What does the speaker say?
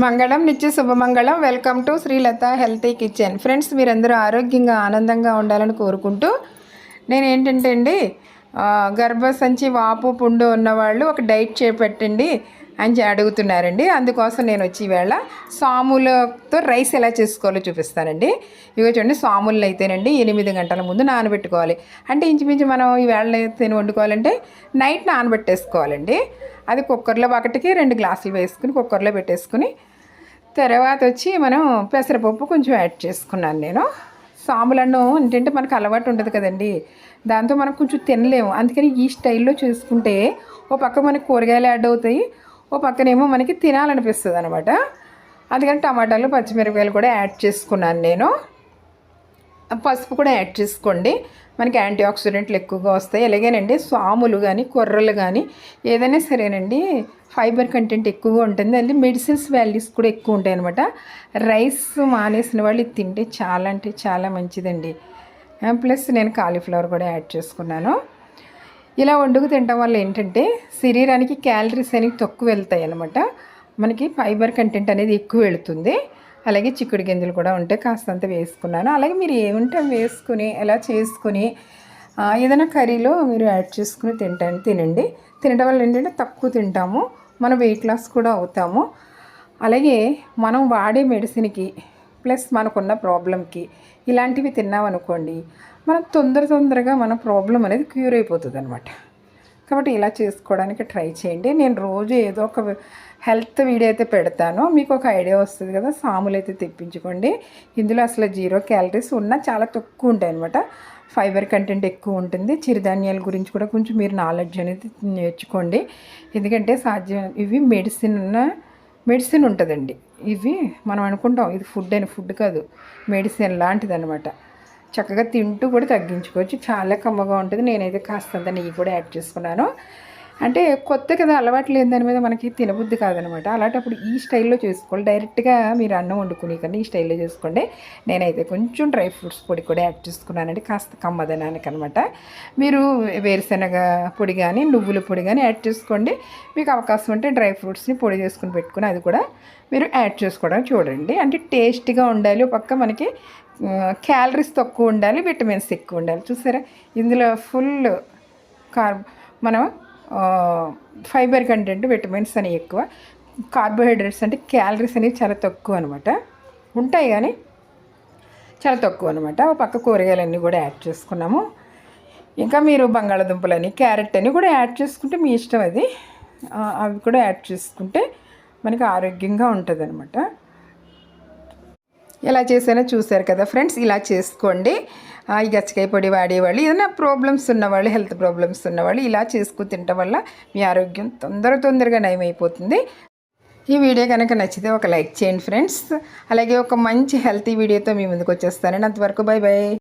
మంగళం నిత్య శుభమంగళం. Welcome to Srilatha healthy kitchen friends మీరందరూ ఆరోగ్యంగా ఆనందంగా ఉండాలని కోరుకుంటూ నేను ఏంటంటే అండి గర్భసంచి వాపు పుండు ఉన్నవాళ్ళు ఒక డైట్ చేపట్టండి. అని అడుగుతున్నారండి. అందుకోసం నేను వచ్చి ఈవేళ సాములతో రైస్ ఎలా చేసుకోవాలో చూపిస్తానండి. ఇవి చూడండి సాములు అయితేనండి ఎనిమిది గంటల ముందు నానబెట్టుకోవాలి. అంటే ఇంచుమించు మనం ఈవేళ తిని వండుకోవాలంటే నైట్ నానబెట్టేసుకోవాలండి. అది కుక్కర్లో ఒకటికి రెండు గ్లాసులు వేసుకుని కుక్కర్లో పెట్టేసుకుని తర్వాత వచ్చి మనం పెసరపప్పు కొంచెం యాడ్ చేసుకున్నాను నేను. సాములను ఏంటంటే మనకు అలవాటు ఉండదు కదండి. దాంతో మనం కొంచెం తినలేము. అందుకని ఈ స్టైల్లో చేసుకుంటే ఓ పక్క మనకు కూరగాయలు యాడ్ అవుతాయి ఓ పక్కనేమో మనకి తినాలనిపిస్తుంది అనమాట అందుకని టమాటాలు పచ్చిమిరపకాయలు కూడా యాడ్ చేసుకున్నాను నేను. పసుపు కూడా యాడ్ చేసుకోండి. మనకి యాంటీ ఆక్సిడెంట్లు ఎక్కువగా వస్తాయి. అలాగేనండి సాములు కానీ కొర్రలు కానీ ఏదైనా సరేనండి ఫైబర్ కంటెంట్ ఎక్కువగా ఉంటుంది. అది మెడిసిన్స్ వాల్యూస్ కూడా ఎక్కువ ఉంటాయి అనమాట రైస్ మానేసిన వాళ్ళు తింటే చాలా అంటే చాలా మంచిదండి. ప్లస్ నేను కాలీఫ్లవర్ కూడా యాడ్ చేసుకున్నాను. ఇలా వండుకు తినడం వల్ల ఏంటంటే శరీరానికి క్యాలరీస్ అనేవి తక్కువ వెళ్తాయి అనమాట మనకి ఫైబర్ కంటెంట్ అనేది ఎక్కువ వెళుతుంది. అలాగే చిక్కుడు గింజలు కూడా ఉంటే కాస్తంత వేసుకున్నాను. అలాగే మీరు ఏముంటే వేసుకుని ఎలా చేసుకుని ఏదైనా కర్రీలో మీరు యాడ్ చేసుకుని తింటాను తినండి. తినడం వల్ల ఏంటంటే తక్కువ తింటాము. మనం వెయిట్ లాస్ కూడా అవుతాము. అలాగే మనం వాడే మెడిసిన్కి ప్లస్ మనకున్న ప్రాబ్లంకి ఇలాంటివి తిన్నామనుకోండి మనం తొందర తొందరగా మన ప్రాబ్లం అనేది క్యూర్ అయిపోతుంది అనమాట కాబట్టి ఇలా చేసుకోవడానికి ట్రై చేయండి. నేను రోజు ఏదో ఒక హెల్త్ వీడియో అయితే పెడతాను. మీకు ఒక ఐడియా వస్తుంది కదా సాములు అయితే తెప్పించుకోండి. ఇందులో అసలు జీరో క్యాలరీస్ ఉన్నా చాలా తక్కువ ఉంటాయి అనమాట ఫైబర్ కంటెంట్ ఎక్కువ ఉంటుంది. చిరుధాన్యాల గురించి కూడా కొంచెం మీరు నాలెడ్జ్ అనేది నేర్చుకోండి. ఎందుకంటే సాధ్యం ఇవి మెడిసిన్ ఉన్న మెడిసిన్ ఉంటుందండి. ఇవి మనం అనుకుంటాం ఇది ఫుడ్ అని ఫుడ్ కాదు. మెడిసిన్ లాంటిది అనమాట చక్కగా తింటూ కూడా తగ్గించుకోవచ్చు. చాలా కమ్మగా ఉంటుంది. నేనైతే కాస్తంత నెయ్యి కూడా యాడ్ చేసుకున్నాను. అంటే కొత్త కదా అలవాటు లేని దాని మీద మనకి తినబుద్ధి కాదనమాట. అలాంటప్పుడు ఈ స్టైల్లో చేసుకోవాలి. డైరెక్ట్గా మీరు అన్నం వండుకునే కన్నా ఈ స్టైల్లో చేసుకోండి. నేనైతే కొంచెం డ్రై ఫ్రూట్స్ పొడి కూడా యాడ్ చేసుకున్నానండి. కాస్త కమ్మదనానికి అనమాట. మీరు వేరుశనగ పొడి కానీ నువ్వుల పొడి కానీ యాడ్ చేసుకోండి. మీకు అవకాశం ఉంటే డ్రై ఫ్రూట్స్ని పొడి చేసుకుని పెట్టుకుని అది కూడా మీరు యాడ్ చేసుకోవడానికి చూడండి. అంటే టేస్ట్గా ఉండాలి. ఒక పక్క మనకి క్యాలరీస్ తక్కువ ఉండాలి. విటమిన్స్ ఎక్కువ ఉండాలి. చూసారా? ఇందులో ఫుల్ కార్ మనం ఫైబర్ కంటెంట్ విటమిన్స్ అనేవి ఎక్కువ. కార్బోహైడ్రేట్స్ అంటే క్యాలరీస్ అనేవి చాలా తక్కువ అనమాట ఉంటాయి కానీ చాలా తక్కువ అనమాట ఒక పక్క కూరగాయలన్నీ కూడా యాడ్ చేసుకున్నాము. ఇంకా మీరు బంగాళాదుంపలని క్యారెట్ అని కూడా యాడ్ చేసుకుంటే మీ ఇష్టం అది. అవి కూడా యాడ్ చేసుకుంటే మనకి ఆరోగ్యంగా ఉంటుంది అనమాట ఎలా చేసానో చూశారు కదా ఫ్రెండ్స్ ఇలా చేసుకోండి. ఈ గచ్చకాయ పొడి వాడేవాళ్ళు. ఏదైనా ప్రాబ్లమ్స్ ఉన్నవాళ్ళు హెల్త్ ప్రాబ్లమ్స్ ఉన్నవాళ్ళు ఇలా చేసుకుని తినటం వల్ల మీ ఆరోగ్యం తొందర తొందరగా నయమైపోతుంది. ఈ వీడియో కనుక నచ్చితే ఒక లైక్ చేయండి ఫ్రెండ్స్. అలాగే ఒక మంచి హెల్తీ వీడియోతో మీ ముందుకు వచ్చేస్తానండి. అంతవరకు బై బై.